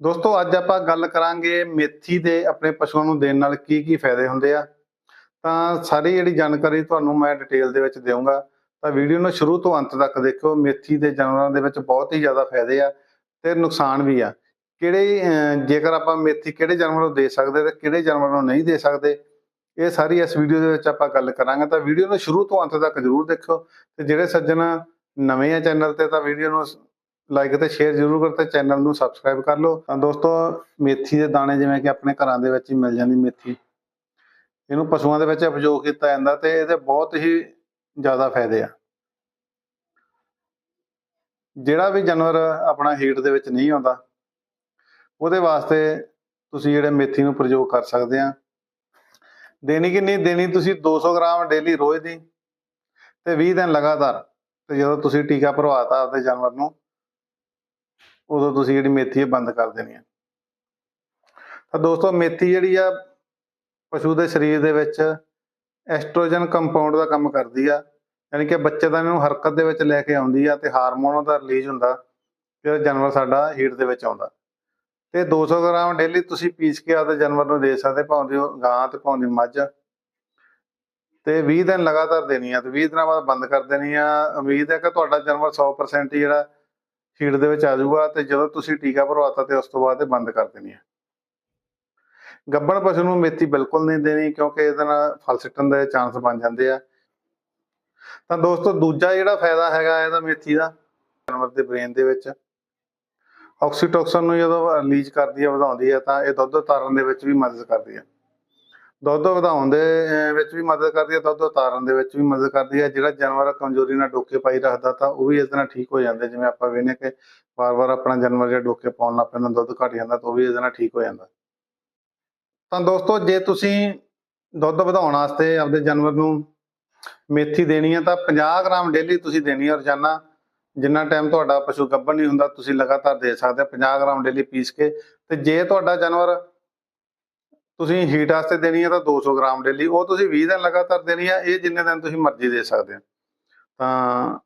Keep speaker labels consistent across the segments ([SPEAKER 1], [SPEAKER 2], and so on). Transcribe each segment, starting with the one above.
[SPEAKER 1] ਦੋਸਤੋ, ਅੱਜ ਆਪਾਂ ਗੱਲ ਕਰਾਂਗੇ ਮੇਥੀ ਦੇ ਆਪਣੇ ਪਸ਼ੂਆਂ ਨੂੰ ਦੇਣ ਨਾਲ ਕੀ ਕੀ ਫਾਇਦੇ ਹੁੰਦੇ ਆ। ਤਾਂ ਸਾਰੀ ਜਿਹੜੀ ਜਾਣਕਾਰੀ ਤੁਹਾਨੂੰ ਮੈਂ ਡਿਟੇਲ ਦੇ ਵਿੱਚ ਦੇਵਾਂਗਾ ਤਾਂ ਵੀਡੀਓ ਨੂੰ ਸ਼ੁਰੂ ਤੋਂ ਅੰਤ ਤੱਕ ਦੇਖਿਓ। ਮੇਥੀ ਦੇ ਜਾਨਵਰਾਂ ਦੇ ਵਿੱਚ ਬਹੁਤ ਹੀ ਜ਼ਿਆਦਾ ਫਾਇਦੇ ਆ ਤੇ ਨੁਕਸਾਨ ਵੀ ਆ। ਕਿਹੜੇ ਜੇਕਰ ਆਪਾਂ ਮੇਥੀ ਕਿਹੜੇ ਜਾਨਵਰ ਨੂੰ ਦੇ ਸਕਦੇ ਤੇ ਕਿਹੜੇ ਜਾਨਵਰ ਨੂੰ ਨਹੀਂ ਦੇ ਸਕਦੇ, ਇਹ ਸਾਰੀ ਇਸ ਵੀਡੀਓ ਦੇ ਵਿੱਚ ਆਪਾਂ ਗੱਲ ਕਰਾਂਗੇ। ਤਾਂ ਵੀਡੀਓ ਨੂੰ ਸ਼ੁਰੂ ਤੋਂ ਅੰਤ ਤੱਕ ਜ਼ਰੂਰ ਦੇਖਿਓ ਤੇ ਜਿਹੜੇ ਸੱਜਣ ਨਵੇਂ ਆ ਚੈਨਲ ਤੇ ਤਾਂ ਵੀਡੀਓ ਨੂੰ ਲਾਈਕ ਤੇ ਸ਼ੇਅਰ ਜ਼ਰੂਰ ਕਰੋ ਤੇ ਚੈਨਲ ਨੂੰ ਸਬਸਕ੍ਰਾਈਬ ਕਰ ਲਓ। ਤਾਂ ਦੋਸਤੋ, ਮੇਥੀ ਦੇ ਦਾਣੇ ਜਿਵੇਂ ਕਿ ਆਪਣੇ ਘਰਾਂ ਦੇ ਵਿੱਚ ਹੀ ਮਿਲ ਜਾਂਦੀ ਮੇਥੀ। ਇਹਨੂੰ ਪਸ਼ੂਆਂ ਦੇ ਵਿੱਚ ਉਪਯੋਗ ਕੀਤਾ ਜਾਂਦਾ ਤੇ ਇਹਦੇ ਬਹੁਤ ਹੀ ਜ਼ਿਆਦਾ ਫਾਇਦੇ ਆ। ਜਿਹੜਾ ਵੀ ਜਾਨਵਰ ਆਪਣਾ ਹੀਟ ਦੇ ਵਿੱਚ ਨਹੀਂ ਆਉਂਦਾ, ਉਹਦੇ ਵਾਸਤੇ ਤੁਸੀਂ ਜਿਹੜੇ ਮੇਥੀ ਨੂੰ ਪ੍ਰਯੋਗ ਕਰ ਸਕਦੇ ਆ। ਦੇਣੀ ਕਿੰਨੀ ਦੇਣੀ, ਤੁਸੀਂ 200 ਗ੍ਰਾਮ ਡੇਲੀ ਰੋਜ਼ ਦੀ ਤੇ 20 ਦਿਨ ਲਗਾਤਾਰ, ਤੇ ਜਦੋਂ ਤੁਸੀਂ ਟੀਕਾ ਭਰਵਾਤਾ ਆਪਦੇ ਜਾਨਵਰ ਨੂੰ ਉਦੋਂ ਤੁਸੀਂ ਜਿਹੜੀ ਮੇਥੀ ਹੈ ਬੰਦ ਕਰ ਦੇਣੀ ਹੈ ਤਾਂ ਦੋਸਤੋ, ਮੇਥੀ ਜਿਹੜੀ ਆ, ਪਸ਼ੂ ਦੇ ਸਰੀਰ ਦੇ ਵਿੱਚ ਐਸਟ੍ਰੋਜਨ ਕੰਪਾਊਂਡ ਦਾ ਕੰਮ ਕਰਦੀ ਆ। ਯਾਨੀ ਕਿ ਬੱਚੇ ਦਾ ਇਹਨੂੰ ਹਰਕਤ ਦੇ ਵਿੱਚ ਲੈ ਕੇ ਆਉਂਦੀ ਆ ਤੇ ਹਾਰਮੋਨ ਦਾ ਰਿਲੀਜ਼ ਹੁੰਦਾ ਜਿਹੜਾ ਜਾਨਵਰ ਸਾਡਾ ਹੀਟ ਦੇ ਵਿੱਚ ਆਉਂਦਾ। ਤੇ 200 ਗ੍ਰਾਮ ਡੇਲੀ ਤੁਸੀਂ ਪੀਸ ਕੇ ਆਪਦੇ ਜਾਨਵਰ ਨੂੰ ਦੇ ਸਕਦੇ, ਭਾਵੇਂ ਉਹ ਗਾਂ ਤੇ ਭਾਵੇਂ ਮੱਝ। ਤੇ 20 ਦਿਨ ਲਗਾਤਾਰ ਦੇਣੀ ਆ, ਤੇ 20 ਦਿਨਾਂ ਬਾਅਦ ਬੰਦ ਕਰ ਦੇਣੀ ਆ। ਉਮੀਦ ਹੈ ਕਿ ਤੁਹਾਡਾ ਜਾਨਵਰ 100% ਜਿਹੜਾ ਹੀਟ ਦੇ ਵਿੱਚ ਆ ਜਾਊਗਾ ਤੇ ਜਦੋਂ ਤੁਸੀਂ ਟੀਕਾ ਭਰਵਾਤਾ ਤੇ ਉਸ ਤੋਂ ਬਾਅਦ ਇਹ ਬੰਦ ਕਰ ਦੇਣੀ ਹੈ। ਗੱਬਣ ਪਸ਼ੂ ਨੂੰ ਮੇਥੀ ਬਿਲਕੁਲ ਨਹੀਂ ਦੇਣੀ ਕਿਉਂਕਿ ਇਹਦੇ ਨਾਲ ਫਲ ਸਿੱਟਣ ਦੇ ਚਾਂਸ ਬਣ ਜਾਂਦੇ ਆ। ਤਾਂ ਦੋਸਤੋ, ਦੂਜਾ ਜਿਹੜਾ ਫਾਇਦਾ ਹੈਗਾ ਇਹਦਾ ਮੇਥੀ ਦਾ, ਜਾਨਵਰ ਦੇ ਬ੍ਰੇਨ ਦੇ ਵਿੱਚ। ਆਕਸੀਟੋਕਸਿਨ ਨੂੰ ਜਦੋਂ ਰਿਲੀਜ਼ ਕਰਦੀ ਹੈ, ਵਧਾਉਂਦੀ ਹੈ, ਤਾਂ ਇਹ ਦੁੱਧ ਉਤਾਰਨ ਦੇ ਵਿੱਚ ਵੀ ਮਦਦ ਕਰਦੀ ਹੈ। ਦੁੱਧ ਵਧਾਉਣ ਦੇ ਵਿੱਚ ਵੀ ਮਦਦ ਕਰਦੀ ਹੈ, ਦੁੱਧ ਉਤਾਰਨ ਦੇ ਵਿੱਚ ਵੀ ਮਦਦ ਕਰਦੀ ਹੈ। ਜਿਹੜਾ ਜਾਨਵਰ ਕਮਜ਼ੋਰੀ ਨਾਲ ਡੋਕੇ ਪਾਈ ਰੱਖਦਾ, ਤਾਂ ਉਹ ਵੀ ਇਸ ਨਾਲ ਠੀਕ ਹੋ ਜਾਂਦੇ। ਜਿਵੇਂ ਆਪਾਂ ਵੇਖਨੇ ਕਿ ਵਾਰ-ਵਾਰ ਆਪਣਾ ਜਾਨਵਰ ਜਿਹੜਾ ਡੋਕੇ ਪਾਉਣ ਲੱਗ ਪੈਂਦਾ, ਦੁੱਧ ਘਟ ਜਾਂਦਾ, ਤਾਂ ਉਹ ਵੀ ਇਸ ਨਾਲ ਠੀਕ ਹੋ ਜਾਂਦਾ। ਤਾਂ ਦੋਸਤੋ, ਜੇ ਤੁਸੀਂ ਦੁੱਧ ਵਧਾਉਣ ਵਾਸਤੇ ਆਪਦੇ ਜਾਨਵਰ ਨੂੰ ਮੇਥੀ ਦੇਣੀ ਹੈ, ਤਾਂ 50 ਗ੍ਰਾਮ ਡੇਲੀ ਤੁਸੀਂ ਦੇਣੀ ਹੈ ਰੋਜ਼ਾਨਾ। ਜਿੰਨਾ ਟਾਈਮ ਤੁਹਾਡਾ ਪਸ਼ੂ ਗੱਭਣ ਨਹੀਂ ਹੁੰਦਾ, ਤੁਸੀਂ ਲਗਾਤਾਰ ਦੇ ਸਕਦੇ ਹੋ। 50 ਗ੍ਰਾਮ ਡੇਲੀ ਪੀਸ ਕੇ। ਤੇ ਜੇ ਤੁਹਾਡਾ ਜਾਨਵਰ ਤੁਸੀਂ ਹੀਟ ਵਾਸਤੇ ਦੇਣੀ ਹੈ ਤਾਂ 200 ਗ੍ਰਾਮ ਡੇਲੀ, ਉਹ ਤੁਸੀਂ 20 ਦਿਨ ਲਗਾਤਾਰ ਦੇਣੀ ਹੈ ਇਹ ਜਿੰਨੇ ਦਿਨ ਤੁਸੀਂ ਮਰਜ਼ੀ ਦੇ ਸਕਦੇ ਹੋ। ਤਾਂ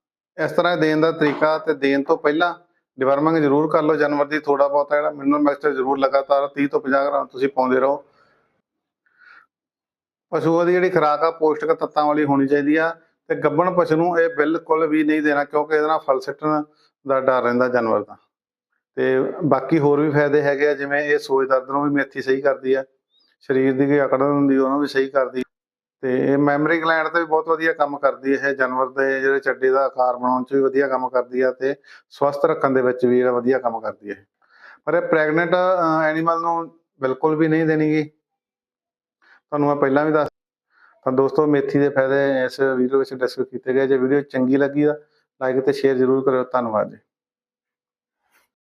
[SPEAKER 1] ਇਸ ਤਰ੍ਹਾਂ ਦੇਣ ਦਾ ਤਰੀਕਾ ਤੇ ਦੇਣ ਤੋਂ ਪਹਿਲਾਂ ਡਿਵਰਮਿੰਗ ਜ਼ਰੂਰ ਕਰ ਲਓ, ਜਾਨਵਰ ਦੀ ਥੋੜਾ ਬਹੁਤਾ ਜਿਹੜਾ ਮਿਨਰਲ ਮਿਕਸਚਰ ਜ਼ਰੂਰ ਲਗਾਤਾਰ 30 ਤੋਂ 50 ਗ੍ਰਾਮ ਤੁਸੀਂ ਪਾਉਂਦੇ ਰਹੋ। ਪਸ਼ੂਆਂ ਦੀ ਜਿਹੜੀ ਖੁਰਾਕ ਆ, ਪੋਸ਼ਟਿਕ ਤੱਤਾਂ ਵਾਲੀ ਹੋਣੀ ਚਾਹੀਦੀ ਆ ਤੇ ਗੱਬਣ ਪਸ਼ੂ ਨੂੰ ਇਹ ਬਿਲਕੁਲ ਵੀ ਨਹੀਂ ਦੇਣਾ ਕਿਉਂਕਿ ਇਹਦੇ ਨਾਲ ਫਲ ਸਿੱਟਣ ਦਾ ਡਰ ਰਹਿੰਦਾ ਜਾਨਵਰ ਦਾ। ਤੇ ਬਾਕੀ ਹੋਰ ਵੀ ਫਾਇਦੇ ਹੈਗੇ ਆ, ਜਿਵੇਂ ਇਹ ਸੋਜ ਦਰਦ ਨੂੰ ਵੀ ਮੇਥੀ ਸਹੀ ਕਰਦੀ ਆ। ਸਰੀਰ ਦੀ ਕੋਈ ਅਕੜਨ ਹੁੰਦੀ, ਉਹਨੂੰ ਵੀ ਸਹੀ ਕਰਦੀ। ਤੇ ਇਹ ਮੈਮਰੀ ਗਲੈਂਡ ਤੇ ਵੀ ਬਹੁਤ ਵਧੀਆ ਕੰਮ ਕਰਦੀ ਹੈ ਜਾਨਵਰ ਦੇ ਜਿਹੜੇ ਚੱਡੇ ਦਾ ਆਕਾਰ ਬਣਾਉਣ 'ਚ ਵੀ ਵਧੀਆ ਕੰਮ ਕਰਦੀ ਆ ਤੇ ਸਵਸਥ ਰੱਖਣ ਦੇ ਵਿੱਚ ਵੀ ਜਿਹੜਾ ਵਧੀਆ ਕੰਮ ਕਰਦੀ ਹੈ ਪਰ ਇਹ ਪ੍ਰੈਗਨੈਂਟ ਐਨੀਮਲ ਨੂੰ ਬਿਲਕੁਲ ਵੀ ਨਹੀਂ ਦੇਣੀਗੀ। ਤੁਹਾਨੂੰ ਮੈਂ ਪਹਿਲਾਂ ਵੀ ਦੱਸ, ਤਾਂ ਦੋਸਤੋ ਮੇਥੀ ਦੇ ਫਾਇਦੇ ਇਸ ਵੀਡੀਓ ਵਿੱਚ ਡਿਸਕਸ ਕੀਤੇ ਗਏ। ਜੇ ਵੀਡੀਓ ਚੰਗੀ ਲੱਗੀ ਤਾਂ ਲਾਈਕ ਤੇ ਸ਼ੇਅਰ ਜ਼ਰੂਰ ਕਰਿਓ। ਧੰਨਵਾਦ ਜੀ।